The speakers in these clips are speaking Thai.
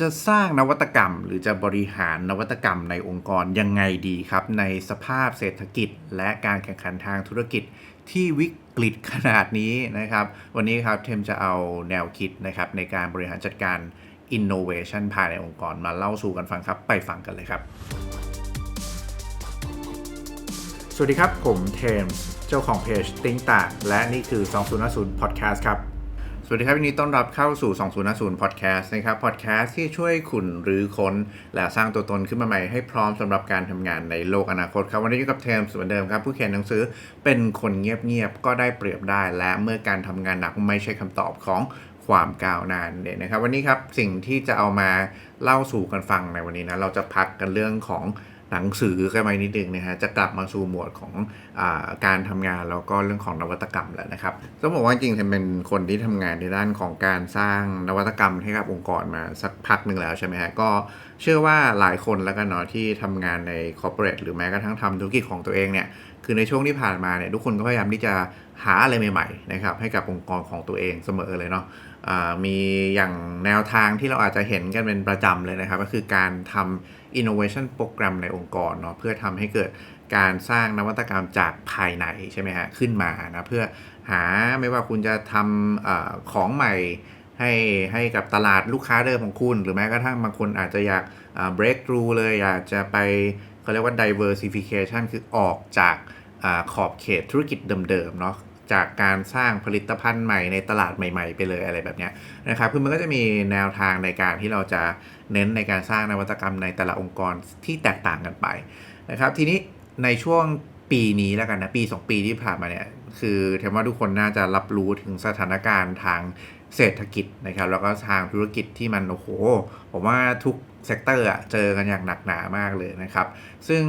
จะสร้างนวัตกรรม หรือจะบริหารนวัตกรรมในองค์กรยังไงดีครับ ในสภาพเศรษฐกิจ และการแข่งขันทางธุรกิจที่วิกฤตขนาดนี้นะครับ วันนี้ครับเทมจะเอาแนวคิดนะครับในการบริหารจัดการ innovation ภายในองค์กรมาเล่าสู่กันฟังครับ ไปฟังกันเลยครับ สวัสดีครับ ผมเทมเจ้าของเพจติ้งต่างและนี่คือ 2050 Podcast ครับ วัสดีครับวันนี้ต้อนรับเข้าสู่ 2050 Podcast นะครับ Podcast ที่ช่วยคุณหรือค้น และสร้างตัวตนขึ้นมาใหม่ให้พร้อมสำหรับการทำงานในโลกอนาคตครับ วันนี้อยู่กับเทมส์เหมือนเดิมครับ ผู้เขียนหนังสือเป็นคนเงียบๆ ก็ได้เปรียบได้ และเมื่อการทำงานหนักไม่ใช่คำตอบของความก้าวหน้าเนี่ยนะครับ วันนี้ครับสิ่งที่จะเอามาเล่าสู่กันฟังในวันนี้นะเราจะพักกันเรื่องของ หนังสือกันไปนิดนึงนะฮะจะกลับมาสู่หมวดของอการทำงานแล้วก็เรื่องของนวัตกรรมแล้วนะครับต้องบอกว่าจริงๆเทมเป็นคนที่ทำงานในด้านของการสร้างนวัตกรรมให้กับองค์กรมาสักพักหนึ่งแล้วใช่ไหมฮะก็เชื่อว่าหลายคนแล้วกันเนาะที่ทำงานในคอร์เปอเรทหรือแม้กระทั่งทำธุรกิจของตัวเองเนี่ยคือในช่วงที่ผ่านมาเนี่ยทุกคนก็พยายามที่จะหาอะไรใหม่ๆนะครับให้กับองค์กรของตัวเองเสมอเลยเนาะมีอย่างแนวทางที่เราอาจจะเห็นกันเป็นประจำเลยนะครับ ก็คือการทำ innovation โปรแกรมในองค์กรเนาะเพื่อทำให้เกิดการสร้างนวัตกรรมจากภายในใช่ไหมฮะขึ้นมานะเพื่อหาไม่ว่าคุณจะทำอของใหม่ให้ให้กับตลาดลูกค้าเดิมของคุณ หรือแม้กระทั่งบางคนอาจจะอยาก break through เลยอยากจะไปเขาเรียกว่า diversification คือออกจากอขอบเขตธุรกิจเดิมๆเนาะ จากการสร้างผลิตภัณฑ์ใหม่ในตลาดใหม่ๆ ไปเลยอะไรแบบนี้นะครับคือมันก็จะมีแนวทางในการที่เราจะเน้นในการสร้างนวัตกรรมในแต่ละองค์กรที่แตกต่างกันไปนะครับ ทีนี้ในช่วงปีนี้แล้วกันนะปี 2 ปีที่ผ่านมาเนี่ยคือเทมว่าทุกคนน่าจะรับรู้ถึงสถานการณ์ทางเศรษฐกิจนะครับ แล้วก็ทางธุรกิจที่มันโอ้โห ผมว่าทุกเซกเตอร์อะเจอกันอย่างหนักหนามากเลยนะครับ ซึ่ง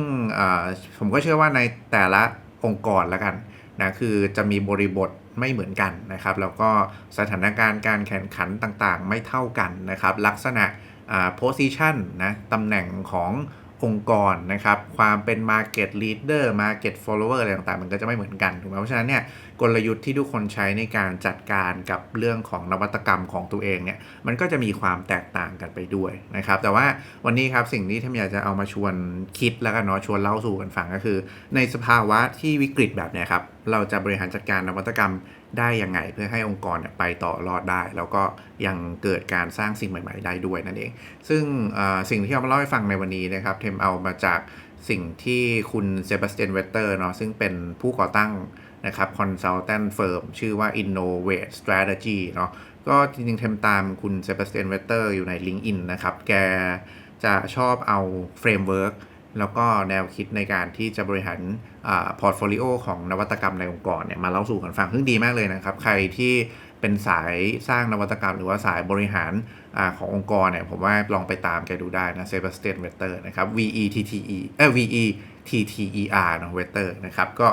ผมก็เชื่อว่าในแต่ละองค์กรแล้วกัน นะคือจะมีบริบทไม่เหมือนกันนะครับแล้วก็สถานการณ์การแข่งขันต่างๆ ไม่เท่ากันนะครับลักษณะอ่า position นะตำแหน่งขององค์กรนะครับความเป็น market leader market follower อะไรต่างๆ มันก็จะไม่เหมือนกันถูกไหมเพราะฉะนั้นเนี่ยกลยุทธ์ที่ทุกคนใช้ในการจัดการกับเรื่องของนวัตกรรมของตัวเองเนี่ยมันก็จะมีความแตกต่างกันไปด้วยนะครับ แต่ว่าวันนี้ครับสิ่งที่ทมอยากจะเอามาชวนคิดแล้วกันเนาะชวนเล่าสู่กันฟังก็คือ ในสภาวะที่วิกฤตแบบเนี้ยครับเราจะบริหารจัดการนวัตกรรมได้ยังไงเพื่อให้องค์กรเนี่ยไปต่อรอดได้ แล้วก็ยังเกิดการสร้างสิ่งใหม่ ๆ ได้ด้วยนั่นเอง ซึ่งสิ่งที่เอามาเล่าให้ฟังในวันนี้นะครับเทมเอามาจากสิ่งที่คุณเซบาสเตียนเวเตอร์เนาะซึ่งเป็นผู้ก่อตั้ง นะครับ consultant firm ชื่อว่า Innovate Strategy เนาะก็จริงๆเทมตามคุณเซบาสเตียนเวเตอร์อยู่ใน LinkedIn นะครับ แกจะชอบเอาเฟรมเวิร์กแล้วก็แนวคิดในการที่จะบริหารพอร์ตโฟลิโอของนวัตกรรมในองค์กรเนี่ยมาเล่าสู่กันฟังซึ่งดีมากเลยนะครับ ใครที่เป็นสายสร้างนวัตกรรมหรือว่าสายบริหารอาขององค์กรเนี่ยผมว่าลองไปตามแกดูได้นะเซบาสเตียนเวเตอร์นะครับ V E T T E เอ่อ V E T T E R เนอะเวเตอร์นะครับก็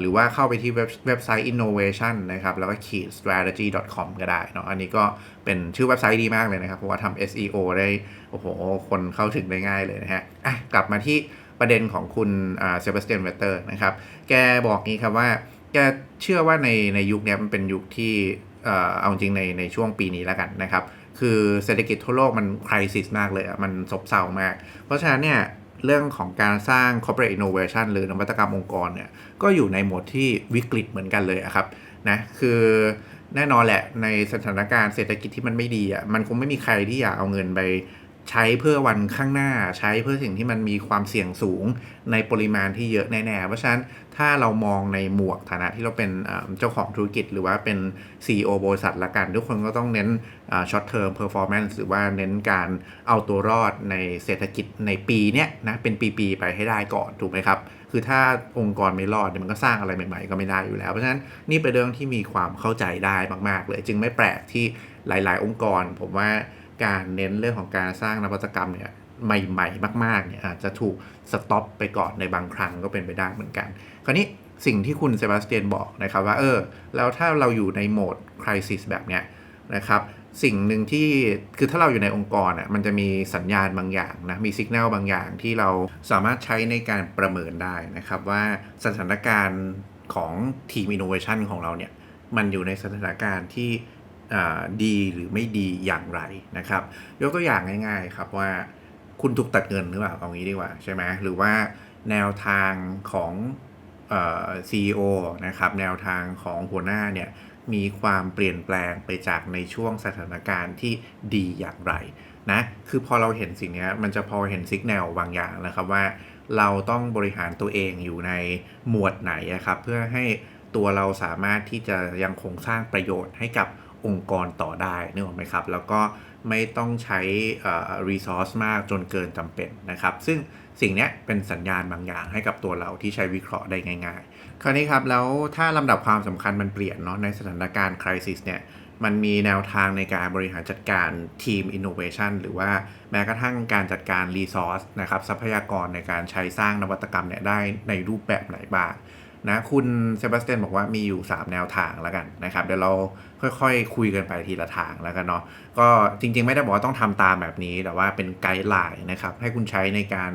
หรือว่าเข้าไปที่เว็บไซต์ innovation นะครับ แล้วก็ขีด strategy com ก็ได้เนาะอันนี้ก็เป็นชื่อเว็บไซต์ดีมากเลยนะครับ เพราะว่าทำ SEO ได้ โอ้โห คนเข้าถึงได้ง่ายเลยนะฮะอะกลับมาที่ประเด็นของคุณเซบาสเตียนเวเตอร์นะครับ แกบอกงี้ครับว่า แกเชื่อว่าในในยุคนี้มันเป็นยุคที่เออเอาจริงในในช่วงปีนี้แล้วกันนะครับ คือเศรษฐกิจทั่วโลกมันคริสิสมากเลยอะมันซบเซามาก เพราะฉะนั้นเนี่ย เรื่องของการสร้าง corporate innovation หรือนวัตกรรมองค์กรเนี่ยก็อยู่ในโหมดที่วิกฤตเหมือนกันเลยอะครับนะคือแน่นอนแหละในสถานการณ์เศรษฐกิจที่มันไม่ดีอะมันคงไม่มีใครที่อยากเอาเงินไป ใช้เพื่อวันข้างหน้าใช้เพื่อสิ่งที่มันมีความเสี่ยงสูงในปริมาณที่เยอะแน่ๆ เพราะฉะนั้นถ้าเรามองในหมวกฐานะที่เราเป็นเจ้าของธุรกิจหรือว่าเป็น CEO บริษัทละกัน ทุกคนก็ต้องเน้น short term performance หรือว่าเน้นการเอาตัวรอดในเศรษฐกิจในปีเนี้ยนะเป็นปีๆไปให้ได้ก่อนถูกไหมครับ คือถ้าองค์กรไม่รอดเนี่ยมันก็สร้างอะไรใหม่ๆก็ไม่ได้อยู่แล้ว เพราะฉะนั้นนี่เป็นเรื่องที่มีความเข้าใจได้มาก ๆ เลย จึงไม่แปลกที่หลาย ๆ องค์กรผมว่า การเน้นเรื่องของการสร้างนวัตกรรมเนี่ยใหม่ ๆ มากๆเนี่ยอาจจะถูกสต็อปไปก่อนในบางครั้งก็เป็นไปได้เหมือนกัน คราวนี้สิ่งที่คุณเซบาสเตียนบอกนะครับว่าเออแล้วถ้าเราอยู่ในโหมดคริสิสแบบเนี้ยนะครับสิ่งหนึ่งที่คือถ้าเราอยู่ในองค์กรอะมันจะมีสัญญาณบางอย่างนะมีสัญญาณบางอย่างที่เราสามารถใช้ในการประเมินได้นะครับว่าสถานการณ์ของทีมอินโนเวชันของเราเนี่ยมันอยู่ในสถานการณ์ที่ ดีหรือไม่ดีอย่างไรนะครับ ยกตัวอย่างง่ายๆครับว่าคุณถูกตัดเงินหรือเปล่าเอางี้ดีกว่าใช่ไหมหรือว่าแนวทางของซีอีโอนะครับแนวทางของหัวหน้าเนี่ยมีความเปลี่ยนแปลงไปจากในช่วงสถานการณ์ที่ดีอย่างไรนะคือพอเราเห็นสิ่งนี้มันจะพอเห็นสัญญาณบางอย่างนะครับว่าเราต้องบริหารตัวเองอยู่ในหมวดไหนครับเพื่อให้ตัวเราสามารถที่จะยังคงสร้างประโยชน์ให้กับ องค์กรต่อได้นึกออกไหมครับ แล้วก็ไม่ต้องใช้รีซอสมากจนเกินจำเป็นนะครับ ซึ่งสิ่งนี้เป็นสัญญาณบางอย่างให้กับตัวเราที่ใช้วิเคราะห์ได้ง่ายๆ คราวนี้ครับ แล้วถ้าลำดับความสำคัญมันเปลี่ยนเนาะในสถานการณ์คริสิสเนี่ยมันมีแนวทางในการบริหารจัดการทีมอินโนเวชันหรือว่าแม้กระทั่งการจัดการรีซอสนะครับทรัพยากรในการใช้สร้างนวัตกรรมเนี่ยได้ในรูปแบบไหนบ้าง นะคุณเซบาสเตียนบอกว่ามีอยู่ 3 แนวทางแล้วกันนะครับ เดี๋ยวเราค่อยๆคคุยกันไปทีละทางแล้วกันเนาะก็จริงๆไม่ได้บอกว่าต้องทำตามแบบนี้ แต่ว่าเป็นไกด์ไลน์นะครับ ให้คุณใช้ในการ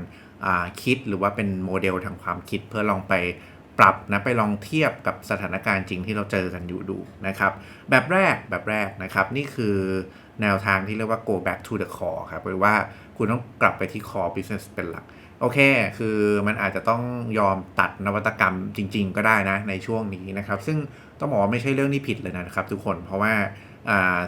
คิดหรือว่าเป็นโมเดลทางความคิดเพื่อลองไปปรับนะไปลองเทียบกับสถานการณ์จริงที่เราเจอกันอยู่ดูนะครับ แบบแรกแบบแรกนะครับ นี่คือแนวทางที่เรียกว่า go back to the core ครับหรือว่าคุณต้องกลับไปที่ core business เป็นหลัก โอเค คือมันอาจจะต้องยอมตัดนวัตกรรมจริง ๆ ก็ได้นะในช่วงนี้นะครับ ซึ่งต้องบอกว่าไม่ใช่เรื่องที่ผิดเลยนะครับ ทุกคน เพราะว่า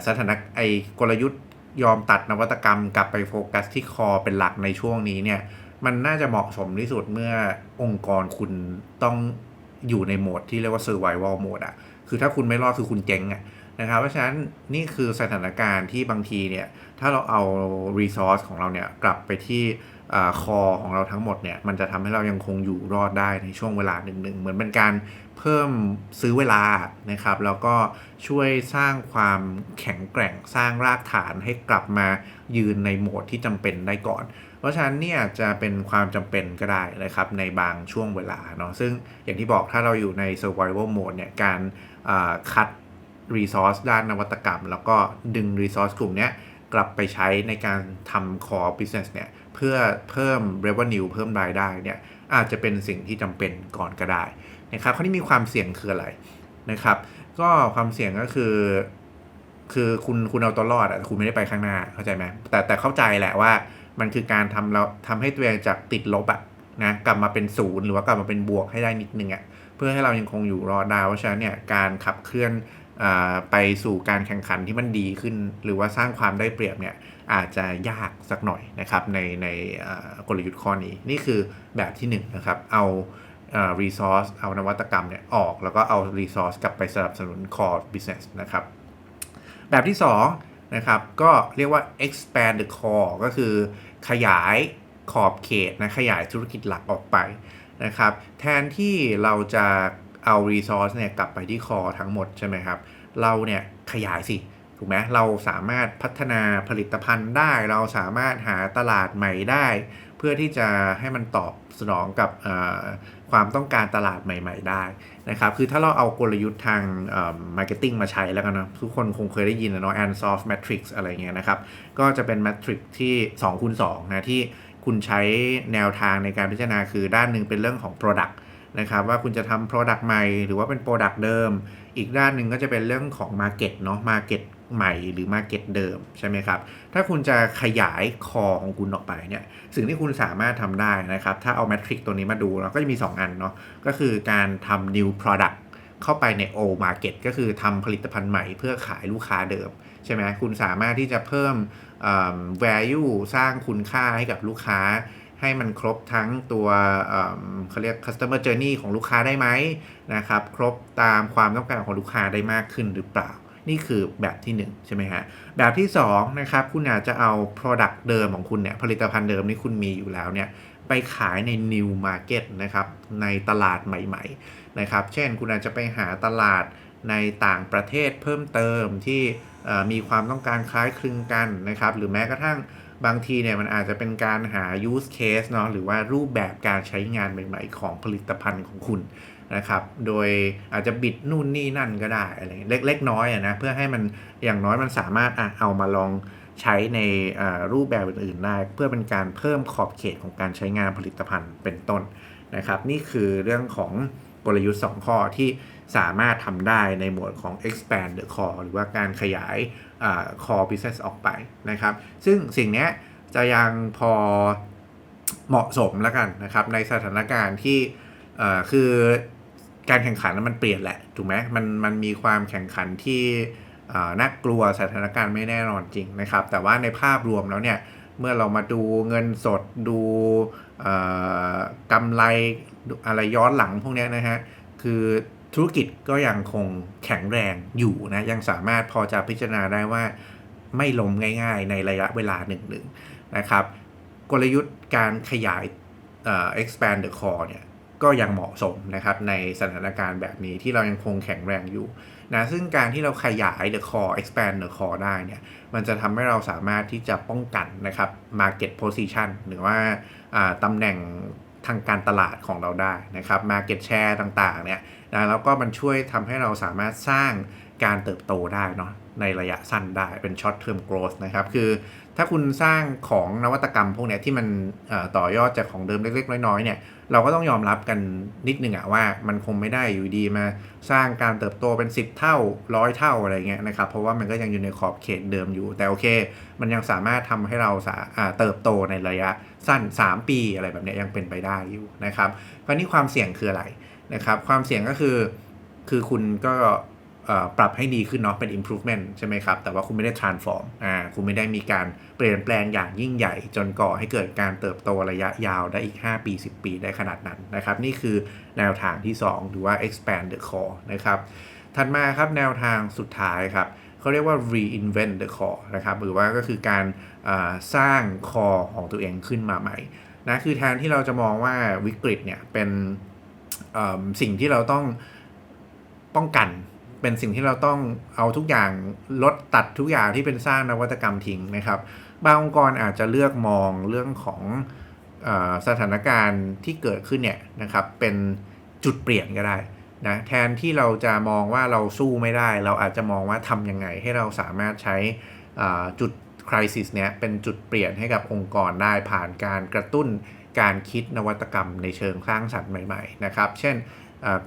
สถานะไอกลยุทธ์ยอมตัดนวัตกรรมกลับไปโฟกัสที่คอเป็นหลักในช่วงนี้เนี่ย มันน่าจะเหมาะสมที่สุดเมื่อองค์กรคุณต้องอยู่ในโหมดที่เรียกว่า survival mode อะคือถ้าคุณไม่รอดคือคุณเจ๊งอะนะครับ เพราะฉะนั้นนี่คือสถานการณ์ที่บางทีเนี่ย ถ้าเราเอา resource ของเราเนี่ยกลับไปที่ คอของเราทั้งหมดเนี่ยมันจะทำให้เรายังคงอยู่รอดได้ในช่วงเวลาหนึ่งๆ เหมือนเป็นการเพิ่มซื้อเวลานะครับ แล้วก็ช่วยสร้างความแข็งแกร่งสร้างรากฐานให้กลับมายืนในโหมดที่จำเป็นได้ก่อน เพราะฉะนั้นเนี่ยจะเป็นความจำเป็นก็ได้นะครับในบางช่วงเวลาเนาะซึ่งอย่างที่บอกถ้าเราอยู่ใน survival mode เนี่ยการคัด resource ด้านนวัตกรรม แล้วก็ดึง resource กลุ่มนี้ กลับไปใช้ในการทำ core business เนี่ยเพื่อเพิ่ม revenue เพิ่มรายได้เนี่ยอาจจะเป็นสิ่งที่จำเป็นก่อนก็ได้นะครับข้อนี้มีความเสี่ยงคืออะไรนะครับ ก็ความเสี่ยงก็คือ คือคุณคุณเอาตัวรอดอะคุณไม่ได้ไปข้างหน้าเข้าใจไหมแต่แต่เข้าใจแหละว่ามันคือการทำเราทำให้ตัวเองจากติดลบอะนะกลับมาเป็นศูนย์หรือว่ากลับมาเป็นบวกให้ได้นิดนึงอะเพื่อให้เรายังคงอยู่รอดได้เพราะฉะนั้นเนี่ยการขับเคลื่อน ไปสู่การแข่งขันที่มันดีขึ้น หรือว่าสร้างความได้เปรียบเนี่ยอาจจะยากสักหน่อยนะครับในในกลยุทธ์ข้อนี้นี่คือแบบที่1นนะครับเอา resource เอานวัตกรรมเนี่ยออก แล้วก็เอา resource กลับไปสนับสนุน core business นะครับแบบที่2นะครับก็เรียกว่า expand the core ก็คือขยายขอบเขตนะขยายธุรกิจหลักออกไปนะครับแทนที่เราจะ เอา resource เนี่ยกลับไปที่คอทั้งหมดใช่ไหมครับ เราเนี่ยขยายสิถูกไหมเราสามารถพัฒนาผลิตภัณฑ์ได้ เราสามารถหาตลาดใหม่ได้ เพื่อที่จะให้มันตอบสนองกับความต้องการตลาดใหม่ ๆ ได้นะครับ คือถ้าเราเอากลยุทธ์ทางมาร์เก็ตติ้งมาใช้แล้วกันนะทุกคนคงเคยได้ยินนะเนาะ Ansoff Matrix อะไรเงี้ยนะครับ ก็จะเป็น Matrix ที่2คูณ2นะที่คุณใช้แนวทางในการพิจารณาคือด้านหนึ่งเป็นเรื่องของ Product นะครับว่าคุณจะทำ Product ใหม่ หรือว่าเป็น Product เดิม อีกด้านหนึ่งก็จะเป็นเรื่องของ Market เนาะ Market ใหม่หรือ Market เดิมใช่ไหมครับ ถ้าคุณจะขยายคอของคุณออกไปเนี่ย สิ่งที่คุณสามารถทำได้นะครับ ถ้าเอาแมทริกตัวนี้มาดูเราก็จะมี 2 อันเนาะ ก็คือการทำ new product เข้าไปใน old market ก็คือทำผลิตภัณฑ์ใหม่เพื่อขายลูกค้าเดิม ใช่ไหมคุณสามารถที่จะเพิ่ม value สร้างคุณค่าให้กับลูกค้า ให้มันครบทั้งตัวเขาเรียก customer journey ของลูกค้าได้ไหมนะครับ ครบตามความต้องการของลูกค้าได้มากขึ้นหรือเปล่า นี่คือแบบที่ 1 ใช่ไหมฮะ แบบที่2นะครับคุณอาจจะเอา product เดิมของคุณเนี่ยผลิตภัณฑ์เดิมที่คุณมีอยู่แล้วเนี่ยไปขายใน new market นะครับในตลาดใหม่ๆนะครับ เช่นคุณอาจจะไปหาตลาดในต่างประเทศเพิ่มเติมที่มีความต้องการคล้ายคลึงกันนะครับ หรือแม้กระทั่ง บางทีเนี่ยมันอาจจะเป็นการหา use case เนาะหรือว่ารูปแบบการใช้งานใหม่ ๆ ของผลิตภัณฑ์ของคุณนะครับ โดยอาจจะบิดนู่นนี่นั่นก็ได้อะไรเล็กๆน้อยๆนะเพื่อให้มันอย่างน้อยมันสามารถอะเอามาลองใช้ในรูปแบบอื่นๆได้เพื่อเป็นการเพิ่มขอบเขตของการใช้งานผลิตภัณฑ์เป็นต้นนะครับ นี่คือเรื่องของกลยุทธ์ 2 ข้อที่ สามารถทำได้ในหมวดของ expand the core หรือว่าการขยาย core business ออกไปนะครับ ซึ่งสิ่งนี้จะยังพอเหมาะสมแล้วกันนะครับ ในสถานการณ์ที่คือการแข่งขันมันเปลี่ยนแหละถูกไหมมันมันมีความแข่งขันที่น่ากลัวสถานการณ์ไม่แน่นอนจริงนะครับ แต่ว่าในภาพรวมแล้วเนี่ยเมื่อเรามาดูเงินสดดูกำไรอะไรย้อนหลังพวกนี้นะฮะคือ ธุรกิจก็ยังคงแข็งแรงอยู่นะ ยังสามารถพอจะพิจารณาได้ว่าไม่ล้มง่ายๆในระยะเวลาหนึ่งๆนะครับ กลยุทธ์การขยาย expand the core เนี่ยก็ยังเหมาะสมนะครับในสถานการณ์แบบนี้ที่เรายังคงแข็งแรงอยู่นะซึ่งการที่เราขยาย the core expand the core ได้เนี่ยมันจะทำให้เราสามารถที่จะป้องกันนะครับ market position หรือว่าตำแหน่ง ทางการตลาดของเราได้นะครับ market share ต่างๆเนี่ยนะแล้วก็มันช่วยทำให้เราสามารถสร้างการเติบโตได้เนาะ ในระยะสั้นได้เป็น short term growth นะครับ คือถ้าคุณสร้างของนวัตกรรมพวกนี้ที่มันต่อยอดจากของเดิมเล็กๆ น้อยๆเนี่ยเราก็ต้องยอมรับกันนิดนึงอะว่ามันคงไม่ได้อยู่ดีมาสร้างการเติบโตเป็น 10 เท่าร้อยเท่าอะไรเงี้ยนะครับเพราะว่ามันก็ยังอยู่ในขอบเขตเดิมอยู่ แต่โอเค มันยังสามารถทำให้เราสาเติบโตในระยะสั้น 3 ปีอะไรแบบนี้ยังเป็นไปได้อยู่นะครับคราวนี้ความเสี่ยงคืออะไรนะครับ ความเสี่ยงก็คือคือคุณก็ ปรับให้ดีขึ้นเนาะเป็น improvement ใช่ไหมครับ แต่ว่าคุณไม่ได้ transform อ่าคุณไม่ได้มีการเปลี่ยนแปลงอย่างยิ่งใหญ่ จนก่อให้เกิดการเติบโตระยะยาวได้อีก 5 ปี 10 ปีได้ขนาดนั้นนะครับ นี่คือแนวทางที่ 2 หรือว่า expand the core นะครับถัดมาครับแนวทางสุดท้ายครับเขาเรียกว่า reinvent the core นะครับหรือว่าก็คือการสร้าง core ของตัวเองขึ้นมาใหม่นะคือแทนที่เราจะมองว่าวิกฤตเนี่ยเป็นสิ่งที่เราต้องป้องกัน เป็นสิ่งที่เราต้องเอาทุกอย่างลดตัดทุกอย่างที่เป็นสร้างนวัตกรรมทิ้งนะครับ บางองค์กรอาจจะเลือกมองเรื่องของอสถานการณ์ที่เกิดขึ้นเนี่ยนะครับ เป็นจุดเปลี่ยนก็ได้นะแทนที่เราจะมองว่าเราสู้ไม่ได้ เราอาจจะมองว่าทำยังไงให้เราสามารถใช้จุดคริสิสเนี้ยเป็นจุดเปลี่ยนให้กับองค์กรได้ผ่านการกระตุ้นการคิดนวัตกรรมในเชิงสร้างสรรค์ใหม่ ๆ นะครับ เช่น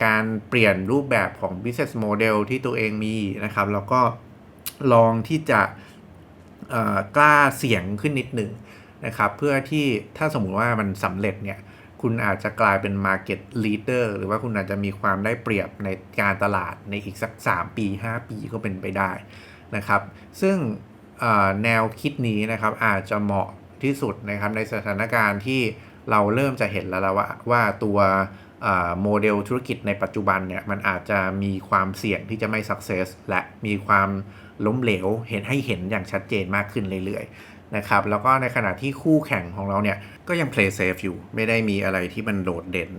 การเปลี่ยนรูปแบบของ business model ที่ตัวเองมีนะครับ แล้วก็ลองที่จะกล้าเสี่ยงขึ้นนิดหนึ่งนะครับ เพื่อที่ถ้าสมมุติว่ามันสำเร็จเนี่ย คุณอาจจะกลายเป็น market leader หรือว่าคุณอาจจะมีความได้เปรียบในการตลาดในอีกสัก 3 ปี 5 ปีก็เป็นไปได้นะครับ ซึ่งแนวคิดนี้นะครับอาจจะเหมาะที่สุดนะครับในสถานการณ์ที่เราเริ่มจะเห็นแล้วว่าว่าตัว โมเดลธุรกิจในปัจจุบันเนี่ยมันอาจจะมีความเสี่ยงที่จะไม่สักเซสและมีความล้มเหลวเห็นให้เห็นอย่างชัดเจนมากขึ้นเรื่อยๆนะครับแล้วก็ในขณะที่คู่แข่งของเราเนี่ยก็ยัง play safe อยู่ ไม่ได้มีอะไรที่มันโดดเด่น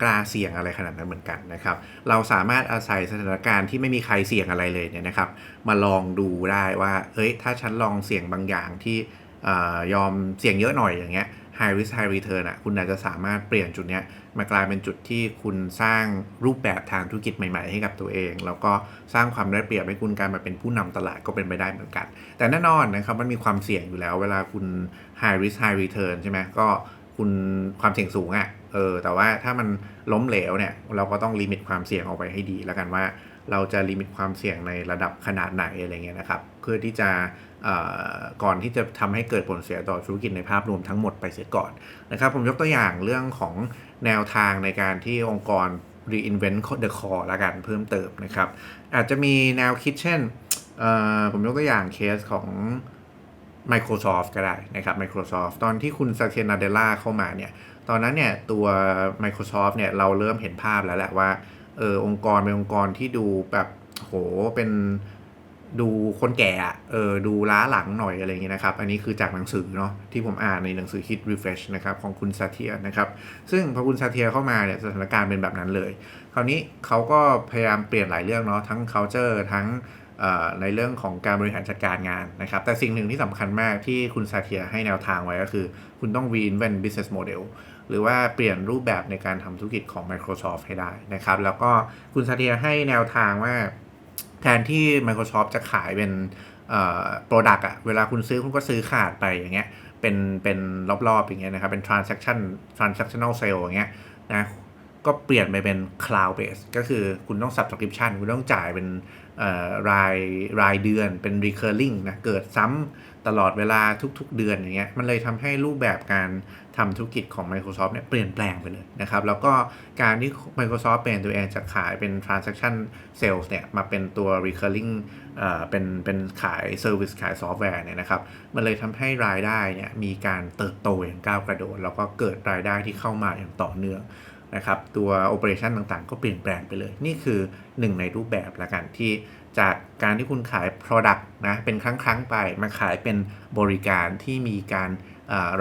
กล้าเสี่ยงอะไรขนาดนั้นเหมือนกันนะครับเราสามารถอาศัยสถานการณ์ที่ไม่มีใครเสี่ยงอะไรเลยเนี่ยนะครับมาลองดูได้ว่าเอ้ยถ้าฉันลองเสี่ยงบางอย่างที่ยอมเสี่ยงเยอะหน่อยอย่างเงี้ย high risk high return อะคุณอาจจะสามารถเปลี่ยนจุดเนี้ยมากลายเป็นจุดที่คุณสร้างรูปแบบทางธุรกิจใหม่ ๆ ให้กับตัวเอง แล้วก็สร้างความได้เปรียบให้คุณการมาเป็นผู้นำตลาดก็เป็นไปได้เหมือนกัน แต่แน่นอนนะครับมันมีความเสี่ยงอยู่แล้ว เวลาคุณ high risk high return ใช่ไหมก็คุณความเสี่ยงสูงอะ่ะเออแต่ว่าถ้ามันล้มเหลวเนี่ยเราก็ต้องลิมิตความเสี่ยงออกไปให้ดี แล้วกันว่าเราจะลิมิตความเสี่ยงในระดับขนาดไหนอะไรเงี้ยนะครับ เพื่อที่จะ ก่อนที่จะทำให้เกิดผลเสียต่อธุรกิจในภาพรวมทั้งหมดไปเสียก่อนนะครับ ผมยกตัวอย่างเรื่องของแนวทางในการที่องค์กร reinvent the core ละกันเพิ่มเติมนะครับ อาจจะมีแนวคิดเช่นผมยกตัวอย่างเคสของ Microsoft ก็ได้นะครับ Microsoft ตอนที่คุณซาเทนาเดล่าเข้ามาเนี่ย ตอนนั้นเนี่ยตัว Microsoft เนี่ยเราเริ่มเห็นภาพแล้วแหละว่าเออองค์กรเป็นองค์กรที่ดูแบบโหเป็น ดูคนแก่เออดูล้าหลังหน่อยอะไรเงี้ยนะครับ อันนี้คือจากหนังสือเนาะที่ผมอ่านในหนังสือ Hit Refresh นะครับของคุณซาเทียนะครับซึ่งพอคุณซาเทียเข้ามาเนี่ยสถานการณ์เป็นแบบนั้นเลย คราวนี้เขาก็พยายามเปลี่ยนหลายเรื่องเนาะทั้ง culture ทั้งในเรื่องของการบริหารจัดการงานนะครับ แต่สิ่งหนึ่งที่สำคัญมากที่คุณซาเทียให้แนวทางไว้ก็คือ คุณต้อง reinvent business model หรือว่าเปลี่ยนรูปแบบในการทำธุรกิจของ Microsoft ให้ได้นะครับ แล้วก็คุณซาเทียให้แนวทางว่า แทนที่ Microsoft จะขายเป็นโปรดักต์อะเวลาคุณซื้อคุณก็ซื้อขาดไปอย่างเงี้ยเป็นเป็นรอบๆอย่างเงี้ยนะครับเป็น transaction transactional sale อย่างเงี้ยนะก็เปลี่ยนไปเป็น cloud base ก็คือคุณต้อง subscription คุณต้องจ่ายเป็นรายรายเดือนเป็น recurring นะเกิดซ้ำ ตลอดเวลาทุกๆ เดือนอย่างเงี้ยมันเลยทำให้รูปแบบการทำธุรกิจของ Microsoft เนี่ยเปลี่ยนแปลงไปเลยนะครับ แล้วก็การที่ Microsoft เป็นตัวเองจะขายเป็น transaction sales เนี่ยมาเป็นตัว recurring เป็นเป็นขาย service ขายซอฟต์แวร์เนี่ยนะครับ มันเลยทำให้รายได้เนี่ยมีการเติบโตอย่างก้าวกระโดด แล้วก็เกิดรายได้ที่เข้ามาอย่างต่อเนื่องนะครับตัวโอเปอเรชันต่างๆ ก็เปลี่ยนแปลงไปเลย นี่คือหนึ่งในรูปแบบละกันที่ จากการที่คุณขาย Product นะเป็นครั้งๆไปมาขายเป็นบริการที่มีการ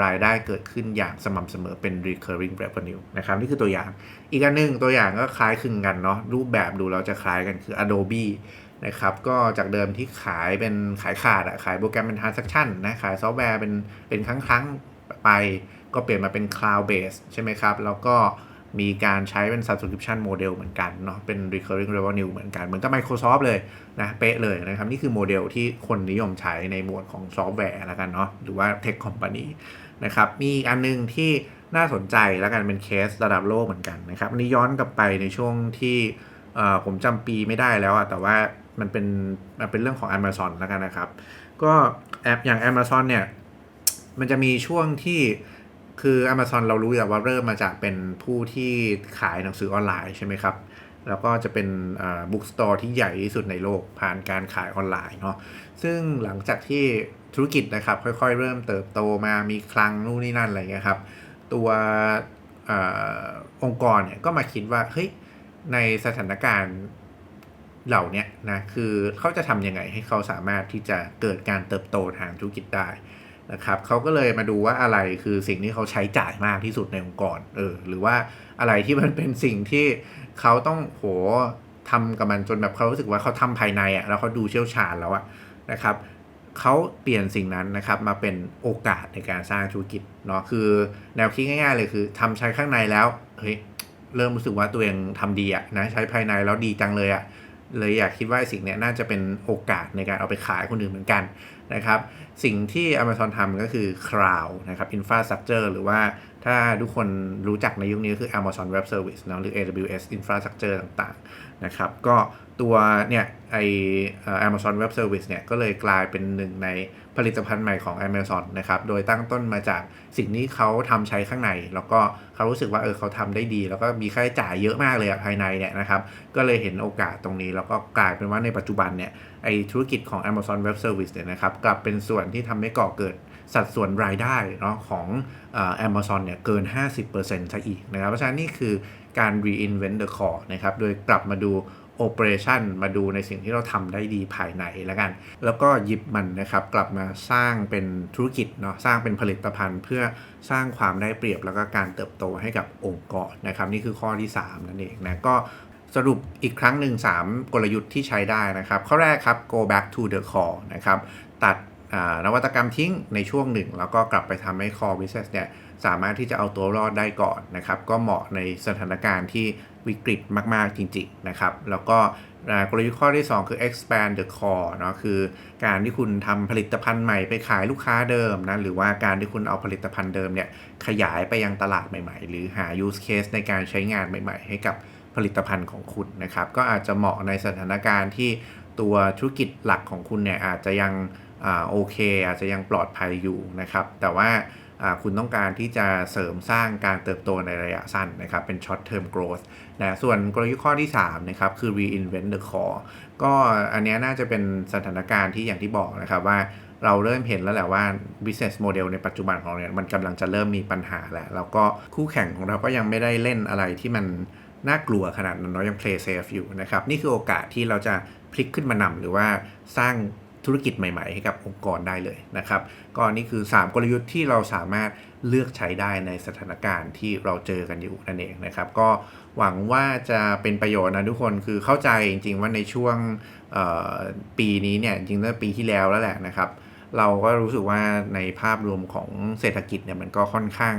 รายได้เกิดขึ้นอย่างสม่ำเสมอเป็น recurring revenue นะครับนี่คือตัวอย่าง อีกอันหนึ่งตัวอย่างก็คล้ายคลึงกันเนาะรูปแบบดูเราจะคล้ายกันคือ Adobe นะครับก็จากเดิมที่ขายเป็นขายขาดอะขายโปรแกรมเป็น transaction นะขายซอฟต์แวร์เป็นเป็นครั้งๆไป ก็เปลี่ยนมาเป็น cloud base ใช่ไหมครับ แล้วก็ มีการใช้เป็น subscription model เหมือนกันเนาะเป็น recurring revenue เหมือนกัน เหมือนกับ Microsoft เลยนะเป๊ะเลยนะครับ นี่คือโมเดลที่คนนิยมใช้ในหมวดของซอฟต์แวร์แล้วกันเนาะหรือว่า tech company นะครับมีอันนึงที่น่าสนใจแล้วกันเป็นเคสระดับโลกเหมือนกันนะครับอันนี้ย้อนกลับไปในช่วงที่ผมจำปีไม่ได้แล้วอะแต่ว่ามันเป็นมันเป็นเรื่องของ Amazon แล้วกันนะครับ ก็แอปอย่าง Amazon เนี่ยมันจะมีช่วงที่ คือ Amazon เรารู้อยู่ว่าเริ่มมาจากเป็นผู้ที่ขายหนังสือออนไลน์ใช่ไหมครับ แล้วก็จะเป็นบุ๊กสตอร์ที่ใหญ่ที่สุดในโลกผ่านการขายออนไลน์เนาะซึ่งหลังจากที่ธุรกิจนะครับ ค่อยๆ เริ่มเติบโตมามีคลังนู่นนี่นั่นอะไรเงี้ยครับ ตัวอองค์กรเนี่ยก็มาคิดว่าเฮ้ยในสถานการณ์เหล่านี้นะคือเขาจะทำยังไงให้เขาสามารถที่จะเกิดการเติบโตทางธุรกิจได้ นะครับเขาก็เลยมาดูว่าอะไรคือสิ่งที่เขาใช้จ่ายมากที่สุดในองค์กรเออหรือว่าอะไรที่มันเป็นสิ่งที่เขาต้องโหทำกับมันจนแบบเขารู้สึกว่าเขาทำภายในอะ่ะแล้วเขาดูเชี่ยวชาญแล้วอะนะครับเขาเปลี่ยนสิ่งนั้นนะครับมาเป็นโอกาสในการสร้างธุรกิจเนาะคือแนวคิดง่าย ๆ เลยคือทำใช้ข้างในแล้วเฮ้ยเริ่มรู้สึกว่าตัวเองทำดีอะนะใช้ภายในแล้วดีจังเลยอะ เลยอยากคิดว่าสิ่งนี้น่าจะเป็นโอกาสในการเอาไปขายคนอื่นเหมือนกันนะครับ สิ่งที่ Amazon ทำก็คือ Cloud นะครับ Infrastructure หรือว่าถ้าทุกคนรู้จักในยุคนี้ก็คือ Amazon Web Service นะหรือ AWS Infrastructure ต่างๆนะครับ ก็ตัวเนี่ยไอ Amazon Web Service เนี่ยก็เลยกลายเป็นหนึ่งใน ผลิตภัณฑ์ใหม่ของ Amazon นะครับ โดยตั้งต้นมาจากสิ่งที่เขาทำใช้ข้างใน แล้วก็เขารู้สึกว่าเออเขาทำได้ดี แล้วก็มีค่าใช้จ่ายเยอะมากเลยภายในเนี่ยนะครับ ก็เลยเห็นโอกาสตรงนี้ แล้วก็กลายเป็นว่าในปัจจุบันเนี่ยไอธุรกิจของ Amazon Web Service เนี่ยนะครับกลับเป็นส่วนที่ทำให้ก่อเกิดสัดส่วนรายได้เนาะของอ Amazon เนี่ยเกิน 50%ซะอีกนะครับ เพราะฉะนั้นนี่คือการ reinvent the core นะครับ โดยกลับมาดู โอเปอเรชันมาดูในสิ่งที่เราทำได้ดีภายในแล้วกัน แล้วก็หยิบมันนะครับกลับมาสร้างเป็นธุรกิจเนาะสร้างเป็นผลิตภัณฑ์ เพื่อสร้างความได้เปรียบแล้วก็การเติบโตให้กับองค์กรนะครับนี่คือข้อที่ 3 นั่นเองนะก็สรุปอีกครั้งหนึ่ง 3 กลยุทธ์ที่ใช้ได้นะครับ ข้อแรกครับ go back to the core นะครับตัดนวัตกรรมทิ้งในช่วงหนึ่ง แล้วก็กลับไปทำให้ core business เนี่ย สามารถที่จะเอาตัวรอดได้ก่อนนะครับ ก็เหมาะในสถานการณ์ที่วิกฤตมากๆจริงๆนะครับ แล้วก็กลยุทธ์ข้อที่ 2 คือ expand the core เนาะคือการที่คุณทำผลิตภัณฑ์ใหม่ไปขายลูกค้าเดิมนะหรือว่าการที่คุณเอาผลิตภัณฑ์เดิมเนี่ยขยายไปยังตลาดใหม่ๆ หรือหา use case ในการใช้งานใหม่ๆ ให้กับผลิตภัณฑ์ของคุณนะครับ ก็อาจจะเหมาะในสถานการณ์ที่ตัวธุรกิจหลักของคุณเนี่ยอาจจะยังโอเค อาจจะยังปลอดภัยอยู่นะครับ แต่ว่า คุณต้องการที่จะเสริมสร้างการเติบโตในระยะสั้นนะครับเป็น short term growth นะส่วนกลยุทธ์ข้อที่3นะครับคือ reinvent the core ก็อันนี้น่าจะเป็นสถานการณ์ที่อย่างที่บอกนะครับว่าเราเริ่มเห็นแล้วแหละว่า business model ในปัจจุบันของเราเนี่ยมันกำลังจะเริ่มมีปัญหาแล้ว แล้วก็คู่แข่งของเราก็ยังไม่ได้เล่นอะไรที่มันน่ากลัวขนาดนั้นเรายัง play safe อยู่นะครับ นี่คือโอกาสที่เราจะพลิกขึ้นมานำหรือว่าสร้าง ธุรกิจใหม่ ๆ ให้กับองค์กรได้เลยนะครับก็นี่คือ 3 กลยุทธ์ที่เราสามารถเลือกใช้ได้ในสถานการณ์ที่เราเจอกันอยู่นั่นเองนะครับก็หวังว่าจะเป็นประโยชน์นะทุกคนคือเข้าใจจริงๆว่าในช่วงปีนี้เนี่ยจริงๆตั้งปีที่แล้วแล้วแหละนะครับ เราก็รู้สึกว่าในภาพรวมของเศรษฐกิจเนี่ยมันก็ค่อนข้าง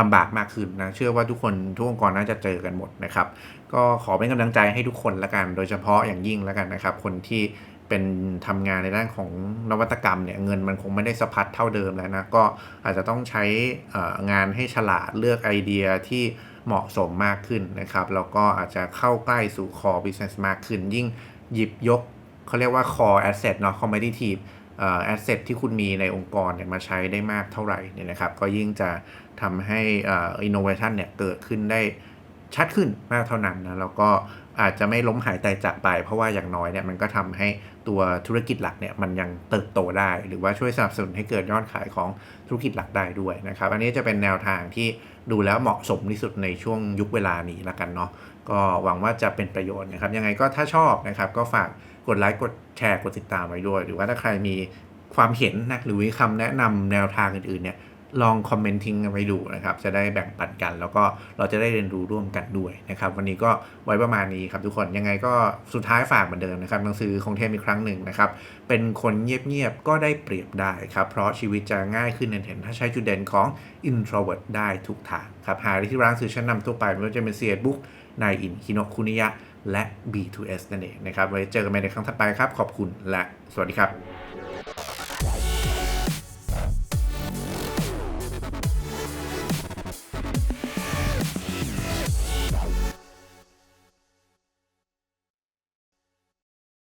ลำบากมากขึ้นนะเชื่อว่าทุกคนทุกองค์กรน่าจะเจอกันหมดนะครับ ก็ขอเป็นกำลังใจให้ทุกคนละกัน โดยเฉพาะอย่างยิ่งละกันนะครับ คนที่ เป็นทำงานในด้านของนวัตกรรมเนี่ยเงินมันคงไม่ได้สะพัดเท่าเดิมแล้วนะก็อาจจะต้องใช้งานให้ฉลาดเลือกไอเดียที่เหมาะสมมากขึ้นนะครับแล้วก็อาจจะเข้าใกล้สู่ core business มากขึ้น ยิ่งหยิบยกเขาเรียกว่า core asset เนาะ commodity เอ่อ asset ที่คุณมีในองค์กรเนี่ยมาใช้ได้มากเท่าไหร่เนี่ยนะครับก็ยิ่งจะทำให้อ่อ innovation เนี่ยเกิดขึ้นได้ชัดขึ้นมากเท่านั้นนะแล้วก็ อาจจะไม่ล้มหายตายจากไป เพราะว่าอย่างน้อยเนี่ยมันก็ทำให้ตัวธุรกิจหลักเนี่ยมันยังเติบโตได้ หรือว่าช่วยสนับสนุนให้เกิดยอดขายของธุรกิจหลักได้ด้วยนะครับ อันนี้จะเป็นแนวทางที่ดูแล้วเหมาะสมที่สุดในช่วงยุคเวลานี้ละกันเนาะก็หวังว่าจะเป็นประโยชน์นะครับยังไงก็ถ้าชอบนะครับก็ฝากกดไลค์กดแชร์กดติดตามไว้ด้วย หรือว่าถ้าใครมีความเห็นนะหรือมีคำแนะนำแนวทางอื่นๆเนี่ย ลองคอมเมนต์ทิ้งกันไว้ดูนะครับ จะได้แบ่งปันกัน แล้วก็เราจะได้เรียนรู้ร่วมกันด้วยนะครับ วันนี้ก็ไว้ประมาณนี้ครับทุกคนยังไงก็สุดท้ายฝากเหมือนเดิมนะครับหนังสือของเทมอีกครั้งหนึ่งนะครับ เป็นคนเงียบๆก็ได้เปรียบได้ครับ เพราะชีวิตจะง่ายขึ้นเห็นถ้าใช้จุดเด่นของ introvert ได้ทุกทางครับหาได้ที่ร้านซื้อชั้นนำทั่วไปไม่ว่าจะเป็น c ียบุ๊กในอินคิโนคุนิยะและ B2S นั่นเองนะครับไว้เจอกันใหม่ในครั้งถัดไปครับ ขอบคุณและสวัสดีครับ